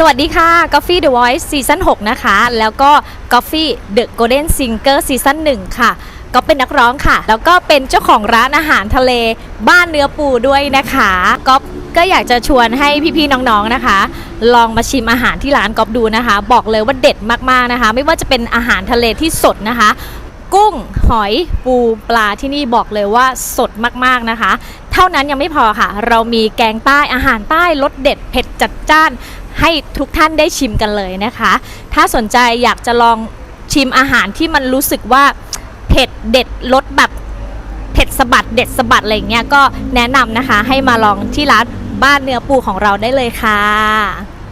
สวัสดีค่ะ Coffee The Voice ซีซั่น6นะคะ แล้วก็ Coffee The Golden Singer ซีซั่น1ค่ะ ก็เป็นนักร้องค่ะ แล้วก็เป็นเจ้าของร้านอาหารทะเลบ้านเนื้อปูด้วยนะคะก๊อฟก็อยากจะชวนให้พี่ๆน้องๆนะคะ ลองมาชิมอาหารที่ร้านก๊อฟดูนะคะ บอกเลยว่าเด็ดมากๆนะคะ ไม่ว่าจะเป็นอาหารทะเลที่สดนะคะ กุ้งหอยปูปลาที่นี่บอกเลยว่าสดมากๆนะคะ เท่านั้นยังไม่พอค่ะ เรามีแกงใต้อาหารใต้รสเด็ดเผ็ดจัดจ้าน ให้ทุกท่านได้ชิมกันเลยนะคะ ถ้าสนใจอยากจะลองชิมอาหารที่มันรู้สึกว่าเผ็ดเด็ดรสแบบเผ็ดสะบัดเด็ดสะบัดอะไรเงี้ยก็แนะนำนะคะ ให้มาลองที่ร้านบ้านเนื้อปูของเราได้เลยค่ะ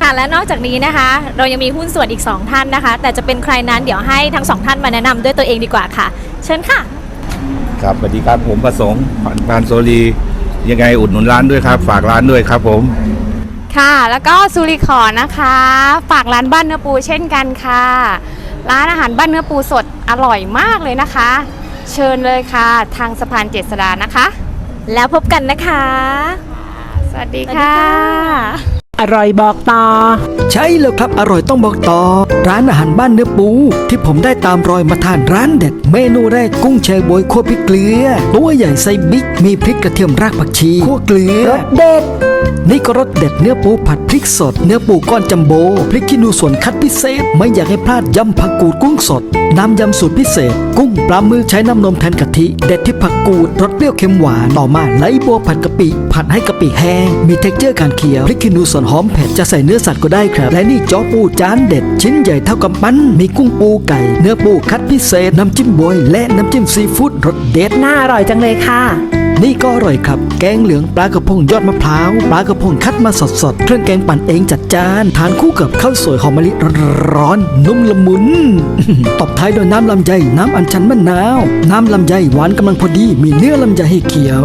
ค่ะและนอกจากนี้นะคะ เรายังมีหุ้นส่วนอีก 2 ท่านนะคะ แต่จะเป็นใครนั้นเดี๋ยวให้ทั้งสองท่านมาแนะนำด้วยตัวเองดีกว่าค่ะ เชิญค่ะ ครับสวัสดีครับผมประสงค์ปานโซลียังไงอุดหนุนร้านด้วยครับ ฝากร้านด้วยครับผม ค่ะ แล้วก็สุริขอนะคะ ฝากร้านบ้านเนื้อปูเช่นกันค่ะ ร้านอาหารบ้านเนื้อปูสดอร่อยมากเลยนะคะ เชิญเลยค่ะทางสะพานเจษดานะคะ แล้วพบกันนะคะ สวัสดีสวัสดีค่ะค่ะ อร่อยบอกต่อ ใช่แล้วครับอร่อยต้องบอกต่อ ร้านอาหารบ้านเนื้อปู ที่ผมได้ตามรอยมาทานร้านเด็ด เมนูแรกกุ้งแชบวยคั่วพริกเกลือ ตัวใหญ่ไซส์บิ๊ก มีพริกกระเทียมรากผักชีคั่วเกลือรสเด็ด นี่ก็รสเด็ดเนื้อปูผัดพริกสด เนื้อปูก้อนจัมโบพริกขี้หนูส่วนคัดพิเศษ ไม่อยากให้พลาดยำผักกูดกุ้งสด น้ำยำสูตรพิเศษ กุ้งปลาหมึกใช้น้ำนมแทนกะทิ เด็ดที่ผักกูดรสเปรี้ยวเค็มหวานต่อมาไหลบัวผัดกะปิ ผัดให้กะปิแห้ง มีเท็กเจอร์การเคี้ยวพริกขี้หนูส่วนหอมเผ็ดจะใส่เนื้อสัตว์ก็ได้ครับ และนี่จ้อปูจานเด็ด ชิ้นใหญ่เท่ากำปั้นมีกุ้งปูไก่ เนื้อปูคัดพิเศษ น้ำจิ้มบวย และน้ำจิ้มซีฟู้ดรสเด็ดน่าอร่อยจังเลยค่ะ นี่ก็อร่อยครับ แกงเหลืองปลากระพงยอดมะพร้าวปลากระพงคัดมาสดๆเครื่องแกงปั่นเองจัดจาน ทานคู่กับข้าวสวยหอมมะลิร้อนๆนุ่มละมุนตบท้ายด้วยน้ำลำไยน้ำอัญชันมะนาว น้ำลำไยหวานกำลังพอดี มีเนื้อลำไยให้เคี้ยว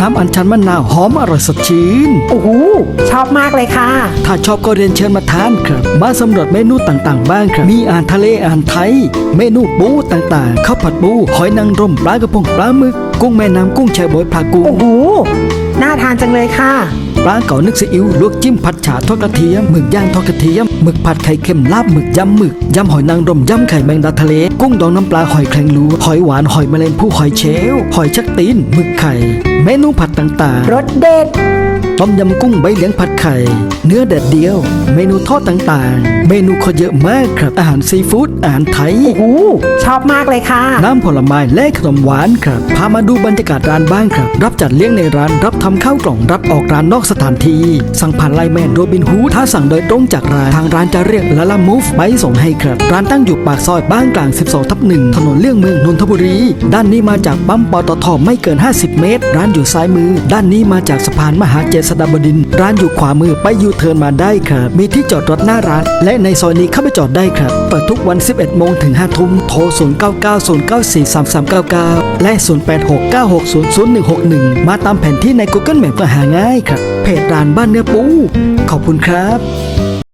น้ำอัญชันมะนาวหอมอร่อยสดชื่น โอ้โหชอบมากเลยค่ะ ถ้าชอบก็เรียนเชิญมาทานครับ มาสำรวจเมนูต่างๆ บ้างครับ มีอาหารทะเลอาหารไทย เมนูปูต่างๆ ข้าวผัดปูหอยนางรมปลากระพงปลาหมึก กุ้งแม่น้ำกุ้งแช่บวยปลากุ้ง โอ้โห น่าทานจังเลยค่ะ ปลาเก๋านึ่งซีอิ๊วลวกจิ้มผัดฉาทอดกระเทียมหมึกย่างทอดกระเทียมหมึกผัดไข่เค็มลาบหมึกยำหมึกยำหอยนางรมยำไข่แมงดาทะเล กุ้งดองน้ำปลาหอยแครงลูหอยหวานหอยแมลงภู่หอยเชลหอยชักตีนหมึกไข่ เมนูผัดต่างๆรสเด็ด ต้มยำกุ้งใบเหลียงผัดไข่ เนื้อแดดเดียว เมนูทอดต่างๆ เมนูเขาเยอะมากครับ อาหารซีฟู้ดอาหารไทย โอ้โหชอบมากเลยค่ะ น้ำผลไม้และขนมหวานครับ พามาดูบรรยากาศร้านบ้างครับ รับจัดเลี้ยงในร้านรับทำข้าวกล่องรับออกร้านนอกสถานที่ สั่งผ่านไลน์แมนโรบินฮูดถ้าสั่งโดยตรงจากร้าน ทางร้านจะเรียกละละมูฟไปส่งให้ครับ ร้านตั้งอยู่ปากซอยบ้านกลาง 12ทับหนึ่งถนนเลี่ยงเมืองนนทบุรี ด้านนี้มาจากปั๊มปตทไม่เกิน 50 เมตร ร้านอยู่ซ้ายมือ ด้านนี้มาจากสะพานมหาเจษฎาบดินทร์ร้านอยู่ขวามือไปยูเทิร์นมาได้ครับ มีที่จอดรถหน้าร้าน และในซอยนี้เข้าไปจอดได้ครับ เปิดทุกวัน 11 โมงถึง 5 ทุ่ม โทร 0990943399 และ 0869600161 มาตามแผนที่ใน Google Map ก็หาง่ายครับ เพจร้านบ้านเนื้อปู ขอบคุณครับ